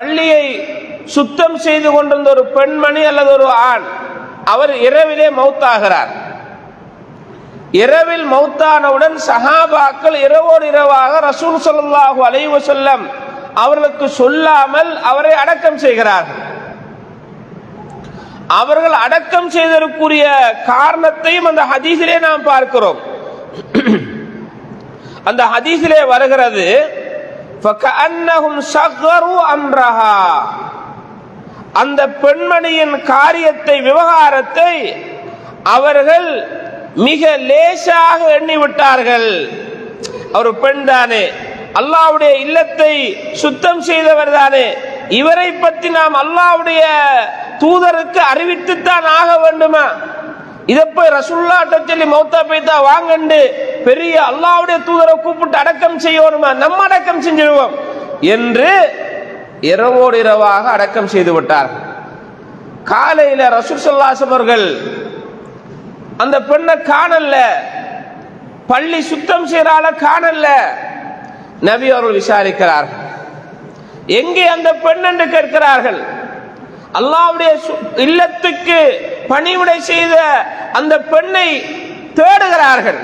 பள்ளியை சுத்தம் செய்து கொண்டிருந்த ஒரு பெண்மணி அல்லது ஒரு ஆண் அவர் இரவிலே மௌத்தாகிறார். இரவில் மௌத்தானவுடன் சஹாபாக்கள் இரவோடு இரவாக ரசூல் சொல்லாஹு அலைவு செல்லம் அவர்களுக்கு சொல்லாமல் அவரை அடக்கம் செய்கிறார்கள். அவர்கள் அடக்கம் செய்ததற்குரிய காரணத்தையும் அந்த ஹதீஸிலே நாம் பார்க்கிறோம். அந்த ஹதீஸிலே வருகிறது அம்ரஹா அந்த பெண்மணியின் காரியத்தை விவகாரத்தை அவர்கள் மிக லேசாக எண்ணிவிட்டார்கள். அவர் பெண் தானே. அல்லாவுடைய இல்லத்தை சுத்தம் செய்தவர் தானே. இவரை பற்றி நாம் அல்லாவுடைய தூதருக்கு அறிவித்துத்தான் ஆக வேண்டுமா? இதை போய் ரசுல்லாட்ட சொல்லி மௌத்தா பைத்தா வாங்கண்டு. பெரிய அல்லாவுடைய தூதரை கூப்பிட்டு அடக்கம் செய்யணுமா? நம்ம அடக்கம் செஞ்சிருவோம் என்று இரவோடு இரவாக அடக்கம் செய்து விட்டார்கள் காலையில ரசூல் சல்லாசம் அவர்கள் அந்த பெண்ணை காணல. பள்ளி சுத்தம் செய்யறால காணல. நபி அவர்கள் விசாரிக்கிறார்கள் எங்கே அந்த பெண் என்று கேட்கிறார்கள். அல்லாவுடைய இல்லத்துக்கு பணிவிடை செய்த அந்த பெண்ணை தேடுகிறார்கள்.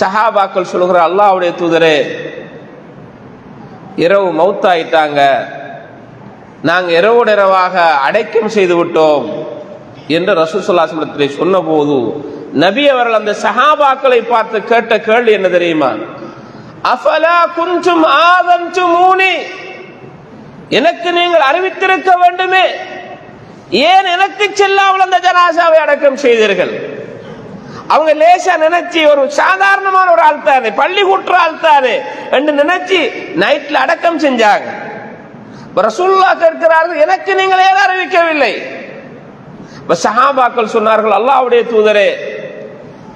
சஹாபாக்கள் சொல்லுகிற அல்லாவுடைய தூதரே இரவு மௌத்தாயிட்டாங்க நாங்க இரவோடு இரவாக அடைக்கம் செய்து விட்டோம் என்று ரசூசுல்லாசனத்திலே சொன்னபோது நபி அவர்கள் அந்த சஹாபாக்களை பார்த்து கேட்ட கேள்வி என்ன தெரியுமா? அஃபலா குன்றும் ஆதந்துமூனி எனக்கு நீங்கள் அறிவித்திருக்க வேண்டுமே. ஏன் எனக்கு செல்லாமல் அந்த ஜனாசாவை அடக்கம் செய்தீர்கள்? அவங்க லேசா நினைச்சு ஒரு சாதாரணமான ஒரு ஆள் தானே பள்ளி கூட்டுற ஆள் தானே என்று நினைச்சு நைட்ல அடக்கம் செஞ்சாங்க. ரசூல்லா கேட்கிறார்கள் எனக்கு நீங்கள் ஏன் அறிவிக்கவில்லை? சஹாபாக்கள் சொன்னார்கள் அல்லாவுடைய தூதரே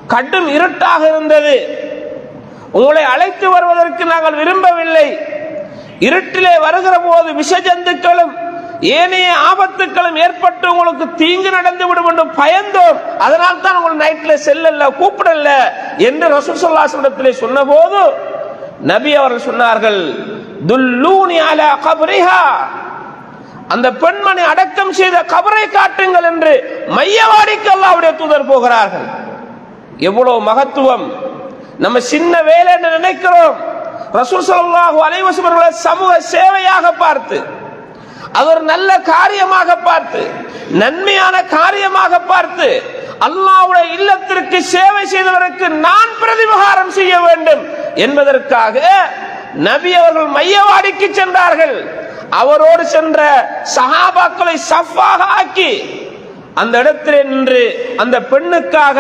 கடும் இருட்டாக இருந்தது. உங்களை அழைத்து வருவதற்கு நாங்கள் விரும்பவில்லை. இருட்டிலே வருகிற போது விஷ ஜந்துக்களும் ஏனைய ஆபத்துக்களும் ஏற்பட்டு உங்களுக்கு தீங்கு நடந்து விடும் என்று பயந்தோம் அதனால் தான் உங்கள் நைட்ல செல்லல கூப்பிடல என்று ரசூசல்லாசனத்திலே சொன்னபோது நபி அவர்கள் சொன்னார்கள் துல்லூனி அலா கபரிஹா. அந்த பெண்மணி அடக்கம் செய்த கபரை காட்டுங்கள் என்று மையவாடிக்கு அல்லாவுடைய தூதர் போகிறார்கள். எவ்வளவு மகத்துவம். நம்ம சின்ன வேலை என்று நினைக்கிறோம். ரசூல் ஸல்லல்லாஹு அலைவசம் அவர்களை சமூக சேவையாக பார்த்து அவர் நல்ல காரியமாக பார்த்து நன்மையான காரியமாக பார்த்து அல்லாஹ்வுடைய இல்லத்திற்கு சேவை செய்தவருக்கு நான் பிரதிபகாரம் செய்ய வேண்டும் என்பதற்காக நபி அவர்கள் மையவாடிக்கு சென்றார்கள். அவரோடு சென்ற சஹாபாக்களை சஃபாக ஆக்கி அந்த இடத்திலே நின்று அந்த பெண்ணுக்காக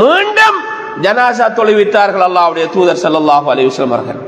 மீண்டும் ஜனாசா தொலைவித்தார்கள் அல்லாவுடைய தூதர் ஸல்லல்லாஹு அலி அவர்கள்.